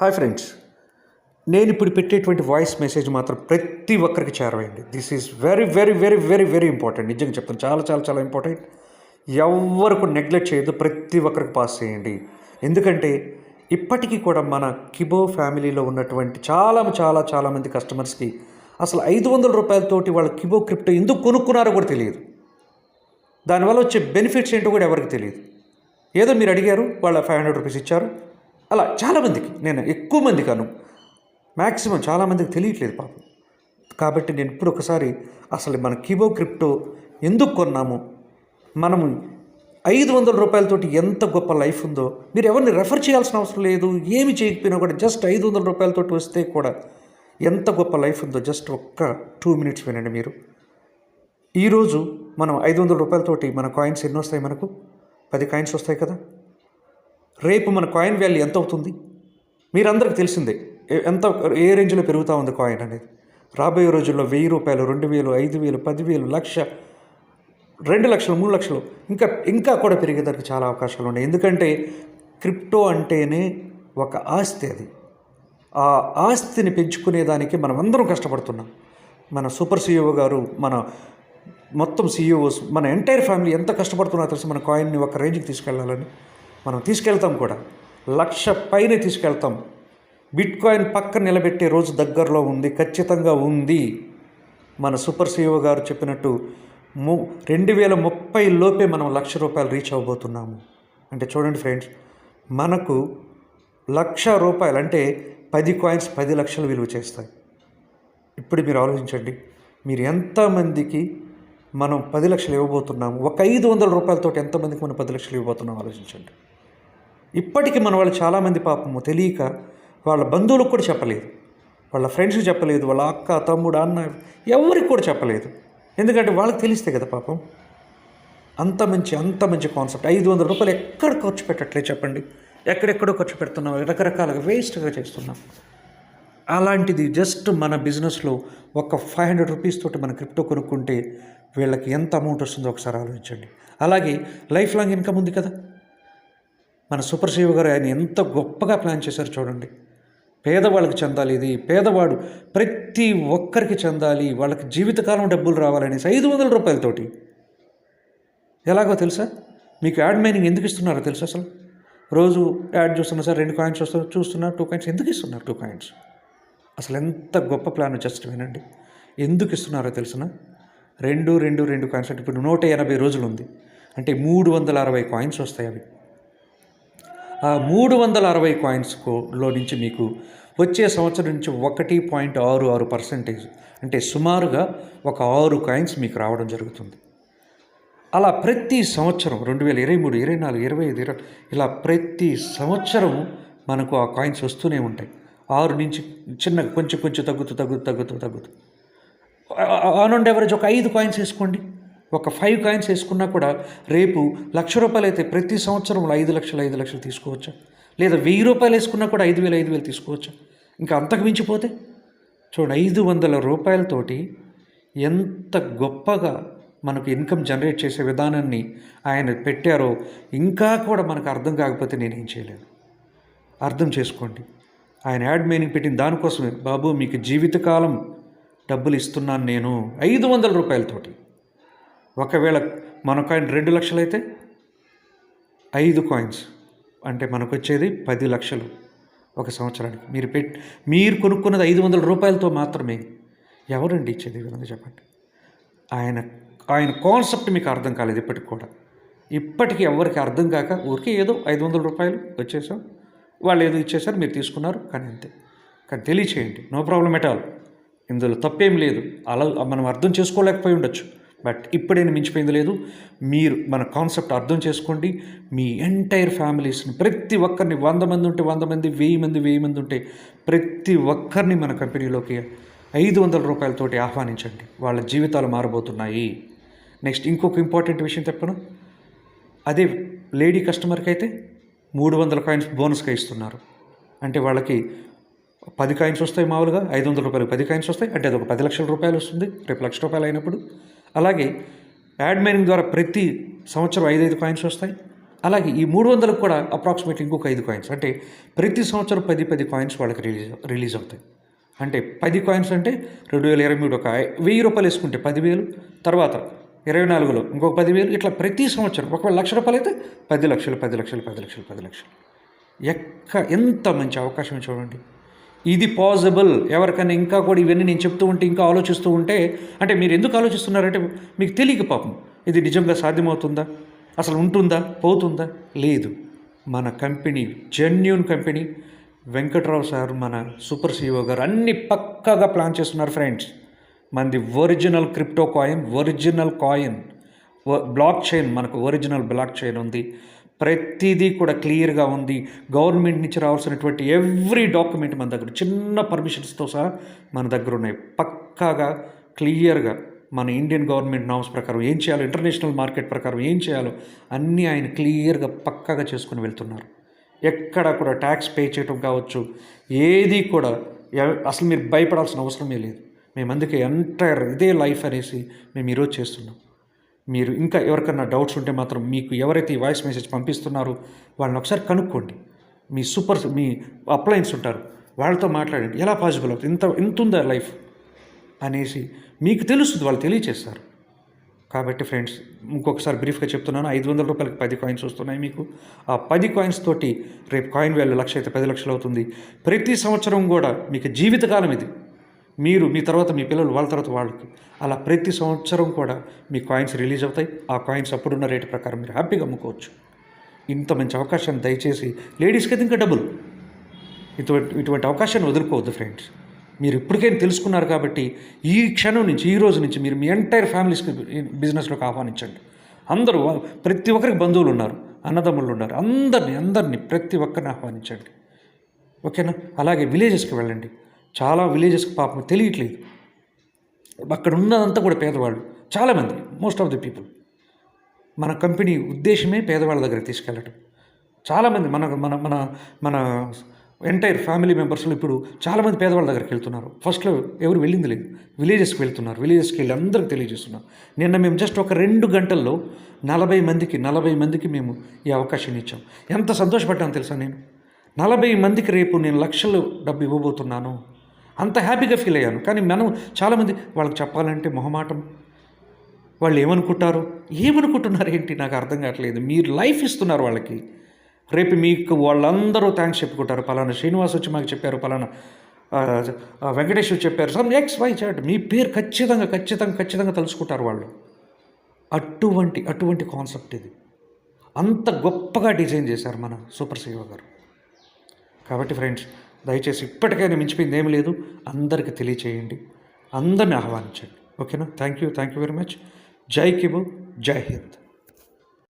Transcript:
Hi friends. నేను ఇప్పుడు పెట్టేటువంటి వాయిస్ మెసేజ్ మాత్రం ప్రతి ఒక్కరికి చేరవేయండి. This is very very very very very important నిజంగా చెప్తాను చాలా చాలా చాలా ఇంపార్టెంట్ ఎవరికి నెగ్లెక్ట్ చేయొద్దు ప్రతి ఒక్కరికి పాస్ చేయండి. ఎందుకంటే ఇప్పటికీ కూడా మన కిబో ఫ్యామిలీలో ఉన్నటువంటి చాలా చాలా చాలామంది కస్టమర్స్కి అసలు ఐదు వందల రూపాయలతోటి వాళ్ళ కిబో క్రిప్టో ఎందుకు కొనుక్కున్నారో కూడా తెలియదు. దానివల్ల వచ్చే బెనిఫిట్స్ ఏంటో కూడా ఎవరికి తెలియదు. ఏదో మీరు అడిగారు వాళ్ళ ఫైవ్ హండ్రెడ్ రూపీస్ ఇచ్చారు. అలా చాలామందికి నేను ఎక్కువ మంది కాను మ్యాక్సిమం చాలామందికి తెలియట్లేదు పాపం. కాబట్టి నేను ఇప్పుడు ఒకసారి అసలు మన కీబో క్రిప్టో ఎందుకు కొన్నాము? మనము ఐదు వందల రూపాయలతోటి ఎంత గొప్ప లైఫ్ ఉందో మీరు ఎవరిని రెఫర్ చేయాల్సిన అవసరం లేదు ఏమి చేయకపోయినా కూడా జస్ట్ ఐదు వందల రూపాయలతోటి వస్తే కూడా ఎంత గొప్ప లైఫ్ ఉందో జస్ట్ ఒక్క టూ మినిట్స్ వినండి మీరు. ఈరోజు మనం ఐదు వందల రూపాయలతోటి మన కాయిన్స్ ఎన్ని వస్తాయి మనకు? పది కాయిన్స్ వస్తాయి కదా? రేపు మన కాయిన్ వాల్యూ ఎంత అవుతుంది? మీరందరికి తెలిసిందే ఎంత ఏ రేంజ్లో పెరుగుతూ ఉంది కాయిన్ అనేది? రాబోయే రోజుల్లో వెయ్యి రూపాయలు రెండు వేలు ఐదు వేలు పదివేలు లక్ష రెండు లక్షలు మూడు లక్షలు ఇంకా ఇంకా కూడా పెరిగేదానికి చాలా అవకాశాలు ఉన్నాయి. ఎందుకంటే క్రిప్టో అంటేనే ఒక ఆస్తి అది. ఆ ఆస్తిని పెంచుకునేదానికి మనం అందరం కష్టపడుతున్నాం. మన సూపర్ సీఈఓ గారు మన మొత్తం సీఈఓస్ మన ఎంటైర్ ఫ్యామిలీ ఎంత కష్టపడుతున్నారో తెలిసి? మన కాయిన్ని ఒక రేంజ్కి తీసుకెళ్ళాలని. మనం తీసుకెళ్తాం కూడా. లక్ష పైనే తీసుకెళ్తాం. బిట్ కాయిన్ పక్కన నిలబెట్టే రోజు దగ్గరలో ఉంది ఖచ్చితంగా ఉంది. మన సూపర్ సీఓ గారు చెప్పినట్టు ము రెండు వేల ముప్పై లోపే మనం లక్ష రూపాయలు రీచ్ అవ్వబోతున్నాము. అంటే చూడండి ఫ్రెండ్స్ మనకు లక్ష రూపాయలు అంటే పది కాయిన్స్ పది లక్షలు విలువ చేస్తాయి. ఇప్పుడు మీరు ఆలోచించండి మీరు ఎంతమందికి మనం పది లక్షలు ఇవ్వబోతున్నాము? ఒక ఐదు వందల రూపాయలతో ఎంతమందికి మనం పది లక్షలు ఇవ్వబోతున్నాం ఆలోచించండి. ఇప్పటికీ మన వాళ్ళు చాలామంది పాపము తెలియక వాళ్ళ బంధువులకు కూడా చెప్పలేదు. వాళ్ళ ఫ్రెండ్స్కి చెప్పలేదు వాళ్ళ అక్క తమ్ముడు అన్న ఎవరికి కూడా చెప్పలేదు. ఎందుకంటే వాళ్ళకి తెలిస్తే కదా పాపం. అంత మంచి అంత మంచి కాన్సెప్ట్. ఐదు వందల రూపాయలు ఎక్కడ ఖర్చు పెట్టట్లేదు చెప్పండి. ఎక్కడెక్కడో ఖర్చు పెడుతున్నాం రకరకాలుగా వేస్ట్గా చేస్తున్నాం. అలాంటిది జస్ట్ మన బిజినెస్లో ఒక ఫైవ్ హండ్రెడ్ రూపీస్ తోటి మన క్రిప్టో కొనుక్కుంటే వీళ్ళకి ఎంత అమౌంట్ వస్తుందో ఒకసారి ఆలోచించండి. అలాగే లైఫ్ లాంగ్ ఇన్కమ్ ఉంది కదా. మన సూపర్ శివ గారు ఆయన ఎంత గొప్పగా ప్లాన్ చేశారు చూడండి. పేదవాళ్ళకి చెందాలి ఇది పేదవాడు ప్రతి ఒక్కరికి చెందాలి వాళ్ళకి జీవితకాలం డబ్బులు రావాలనేసి ఐదు వందల రూపాయలతోటి. ఎలాగో తెలుసా? మీకు యాడ్ మైనింగ్ ఎందుకు ఇస్తున్నారో తెలుసా అసలు? రోజు యాడ్ చూస్తున్నా సార్ రెండు కాయిన్స్ వస్తారు చూస్తున్నారు టూ కాయిన్స్ ఎందుకు ఇస్తున్నారు టూ కాయిన్స్? అసలు ఎంత గొప్ప ప్లాన్ జస్ట్ వినండి. ఎందుకు ఇస్తున్నారో తెలుసునా? రెండు రెండు రెండు కాయిన్స్ అంటే ఇప్పుడు నూట ఎనభై రోజులు ఉంది. అంటే మూడు వందల అరవై కాయిన్స్ వస్తాయి అవి. ఆ మూడు వందల అరవై కాయిన్స్లో నుంచి మీకు వచ్చే సంవత్సరం నుంచి ఒకటి పాయింట్ ఆరు ఆరు పర్సెంటేజ్ అంటే సుమారుగా ఒక ఆరు కాయిన్స్ మీకు రావడం జరుగుతుంది అలా ప్రతి సంవత్సరం రెండు వేల ఇరవై మూడు ఇరవై నాలుగు ఇరవై ఐదు ఇరవై ఇలా ప్రతి సంవత్సరం మనకు ఆ కాయిన్స్ వస్తూనే ఉంటాయి ఆరు నుంచి చిన్న కొంచెం కొంచెం తగ్గుతూ తగ్గుతూ తగ్గుతూ తగ్గుతూ ఆన్ అండ్ ఎవరేజ్ ఒక ఐదు కాయిన్స్ వేసుకోండి ఒక ఫైవ్ కాయిన్స్ వేసుకున్నా కూడా రేపు లక్ష రూపాయలు అయితే ప్రతి సంవత్సరం ఐదు లక్షలు ఐదు లక్షలు తీసుకోవచ్చా? లేదా వెయ్యి రూపాయలు వేసుకున్నా కూడా ఐదు వేలు ఐదు వేలు తీసుకోవచ్చా? ఇంకా అంతకు మించిపోతే? చూడండి ఐదు వందల రూపాయలతోటి ఎంత గొప్పగా మనకు ఇన్కమ్ జనరేట్ చేసే విధానాన్ని ఆయన పెట్టారో ఇంకా కూడా మనకు అర్థం కాకపోతే నేనేం చేయలేను అర్థం చేసుకోండి. ఆయన యాడ్ మీనింగ్ పెట్టిన దానికోసమే బాబు మీకు జీవితకాలం డబ్బులు ఇస్తున్నాను నేను. ఐదు వందల రూపాయలతోటి. ఒకవేళ మన కాయిన్ రెండు లక్షలైతే ఐదు కాయిన్స్ అంటే మనకు వచ్చేది పది లక్షలు ఒక సంవత్సరానికి. మీరు పెట్ మీరు కొనుక్కున్నది ఐదు వందల రూపాయలతో మాత్రమే. ఎవరండి ఇచ్చేది విధంగా చెప్పండి? ఆయన ఆయన కాన్సెప్ట్ మీకు అర్థం కాలేదు ఇప్పటికి కూడా. ఇప్పటికీ ఎవరికి అర్థం కాక ఊరికే ఏదో ఐదు వందల రూపాయలు వచ్చేసాం. వాళ్ళు ఏదో ఇచ్చేసారు మీరు తీసుకున్నారు కానీ అంతే. కానీ తెలియచేయండి నో ప్రాబ్లం ఎట్ ఆల్. ఇందులో తప్పేం లేదు. అలా మనం అర్థం చేసుకోలేకపోయి ఉండొచ్చు. బట్ ఇప్పుడైనా మించిపోయింది లేదు. మీరు మన కాన్సెప్ట్ అర్థం చేసుకోండి. మీ ఎంటైర్ ఫ్యామిలీస్ని ప్రతి ఒక్కరిని వంద మంది ఉంటే వంద మంది వెయ్యి మంది వెయ్యి మంది ఉంటే ప్రతి ఒక్కరిని మన కంపెనీలోకి ఐదు వందల రూపాయలతోటి ఆహ్వానించండి. వాళ్ళ జీవితాలు మారబోతున్నాయి. నెక్స్ట్ ఇంకొక ఇంపార్టెంట్ విషయం చెప్పను. అదే లేడీ కస్టమర్కి అయితే మూడు వందల కాయిన్స్ బోనస్గా ఇస్తున్నారు. అంటే వాళ్ళకి పది కాయిన్స్ వస్తాయి మామూలుగా ఐదు వందల రూపాయలు పది కాయిన్స్ వస్తాయి. అంటే అది ఒక పది లక్షల రూపాయలు వస్తుంది. రేపు లక్ష రూపాయలు అయినప్పుడు అలాగే యాడ్ మైనింగ్ ద్వారా ప్రతి సంవత్సరం ఐదు ఐదు కాయిన్స్ వస్తాయి. అలాగే ఈ మూడు వందలకు కూడా అప్రాక్సిమేట్లీ ఇంకొక ఐదు కాయిన్స్. అంటే ప్రతి సంవత్సరం పది పది కాయిన్స్ వాళ్ళకి రిలీజ్ రిలీజ్ అవుతాయి. అంటే పది కాయిన్స్ అంటే రెండు వేల ఇరవై మూడు ఒక వెయ్యి రూపాయలు వేసుకుంటే పదివేలు తర్వాత ఇరవై నాలుగులో ఇంకొక పదివేలు ఇట్లా ప్రతి సంవత్సరం ఒకవేళ లక్ష రూపాయలు అయితే పది లక్షలు పది లక్షలు పది లక్షలు పది లక్షలు. ఎక్క ఎంత మంచి అవకాశం చూడండి ఇది పాసిబుల్ ఎవరికైనా ఇంకా కూడా ఇవన్నీ నేను చెప్తూ ఉంటే ఇంకా ఆలోచిస్తూ ఉంటే అంటే మీరు ఎందుకు ఆలోచిస్తున్నారంటే మీకు తెలియక పాపం. ఇది నిజంగా సాధ్యమవుతుందా? అసలు ఉంటుందా? పోతుందా? లేదు. మన company genuine company Venkatrao sir మన సూపర్ సిఇఓ గారు అన్ని పక్కాగా ప్లాన్ చేస్తున్నారు ఫ్రెండ్స్. మనది original crypto coin original coin blockchain మనకు ఒరిజినల్ బ్లాక్ చైన్ ఉంది. ప్రతిదీ కూడా క్లియర్గా ఉంది. గవర్నమెంట్ నుంచి రావాల్సినటువంటి ఎవ్రీ డాక్యుమెంట్ మన దగ్గర. చిన్న పర్మిషన్స్తో సహా మన దగ్గర ఉన్నాయి. పక్కాగా క్లియర్గా మన ఇండియన్ గవర్నమెంట్ నామ్స్ ప్రకారం ఏం చేయాలో ఇంటర్నేషనల్ మార్కెట్ ప్రకారం ఏం చేయాలో అన్నీ ఆయన క్లియర్గా పక్కాగా చేసుకుని వెళ్తున్నారు. ఎక్కడ కూడా ట్యాక్స్ పే చేయటం కావచ్చు ఏది కూడా ఎవ- అసలు మీరు భయపడాల్సిన అవసరమే లేదు. మేము అందుకే ఎంటైర్ ఇదే లైఫ్ అనేసి మేము ఈరోజు చేస్తున్నాం. మీరు ఇంకా ఎవరికన్నా డౌట్స్ ఉంటే మాత్రం మీకు ఎవరైతే ఈ వాయిస్ మెసేజ్ పంపిస్తున్నారో వాళ్ళని ఒకసారి కనుక్కోండి. మీ సూపర్ మీ అప్లయన్స్ ఉంటారు. వాళ్ళతో మాట్లాడండి. ఎలా పాసిబుల్ అవుతుంది? ఇంత ఇంత ఉందా లైఫ్ అనేసి మీకు తెలుస్తుంది వాళ్ళు తెలియచేస్తారు. కాబట్టి ఫ్రెండ్స్ ఇంకొకసారి బ్రీఫ్గా చెప్తున్నాను. ఐదు వందల రూపాయలకి పది కాయిన్స్ వస్తున్నాయి మీకు. ఆ పది కాయిన్స్ తోటి రేపు కాయిన్ వాల్యూ లక్ష అయితే పది లక్షలు అవుతుంది. ప్రతి సంవత్సరం కూడా మీకు జీవితకాలం ఇది. మీరు మీ తర్వాత మీ పిల్లలు వాళ్ళ తర్వాత వాళ్ళకి అలా ప్రతి సంవత్సరం కూడా మీ కాయిన్స్ రిలీజ్ అవుతాయి. ఆ కాయిన్స్ అప్పుడున్న రేటు ప్రకారం మీరు హ్యాపీగా అమ్ముకోవచ్చు. ఇంత మంచి అవకాశాన్ని దయచేసి లేడీస్కి అయితే ఇంకా డబుల్ ఇటువంటి ఇటువంటి అవకాశాన్ని వదులుకోవద్దు ఫ్రెండ్స్ మీరు ఇప్పటికైనా తెలుసుకున్నారు కాబట్టి ఈ క్షణం నుంచి ఈ రోజు నుంచి మీరు మీ ఎంటైర్ ఫ్యామిలీస్కి బిజినెస్లోకి ఆహ్వానించండి. అందరూ ప్రతి ఒక్కరికి బంధువులు ఉన్నారు అన్నదమ్ములు ఉన్నారు. అందరినీ అందరినీ ప్రతి ఒక్కరిని ఆహ్వానించండి. ఓకేనా? అలాగే విలేజెస్కి వెళ్ళండి. చాలా విలేజెస్కి పాపం తెలియట్లేదు. అక్కడ ఉన్నదంతా కూడా పేదవాళ్ళు చాలామంది మోస్ట్ ఆఫ్ ది పీపుల్ మన కంపెనీ ఉద్దేశమే పేదవాళ్ళ దగ్గర తీసుకెళ్ళటం. చాలామంది మన మన మన మన ఎంటైర్ ఫ్యామిలీ మెంబర్స్లో ఇప్పుడు చాలామంది పేదవాళ్ళ దగ్గరికి వెళ్తున్నారు. ఫస్ట్లో ఎవరు వెళ్ళింది లేదు. విలేజెస్కి వెళ్తున్నారు. విలేజెస్కి వెళ్ళి అందరికి తెలియజేస్తున్నారు. నిన్న మేము జస్ట్ ఒక రెండు గంటల్లో నలభై మందికి నలభై మందికి మేము ఈ అవకాశాన్ని ఇచ్చాం. ఎంత సంతోషపడ్డాను తెలుసా నేను? నలభై మందికి రేపు నేను లక్షలు డబ్బు ఇవ్వబోతున్నాను. అంత హ్యాపీగా ఫీల్ అయ్యాను. కానీ మనం చాలామంది వాళ్ళకి చెప్పాలంటే మొహమాటం. వాళ్ళు ఏమనుకుంటారు? ఏమనుకుంటున్నారు ఏంటి? నాకు అర్థం కావట్లేదు. మీరు లైఫ్ ఇస్తున్నారు వాళ్ళకి. రేపు మీకు వాళ్ళందరూ థ్యాంక్స్ చెప్పుకుంటారు. పలానా శ్రీనివాస్ వచ్చి మాకు చెప్పారు. పలానా ఆ, వెంకటేశ్వర్ చెప్పారు. Some X Y chat. మీ పేరు ఖచ్చితంగా ఖచ్చితంగా ఖచ్చితంగా తలుచుకుంటారు వాళ్ళు. అటువంటి అటువంటి కాన్సెప్ట్ ఇది. అంత గొప్పగా డిజైన్ చేశారు మన సూపర్ సేవ గారు. కాబట్టి ఫ్రెండ్స్ దయచేసి ఇప్పటికైనా మించిపోయింది ఏమీ లేదు. అందరికీ తెలియచేయండి. అందరిని ఆహ్వానించండి. ఓకేనా? Thank you thank you very much జై కిబు జై హింద్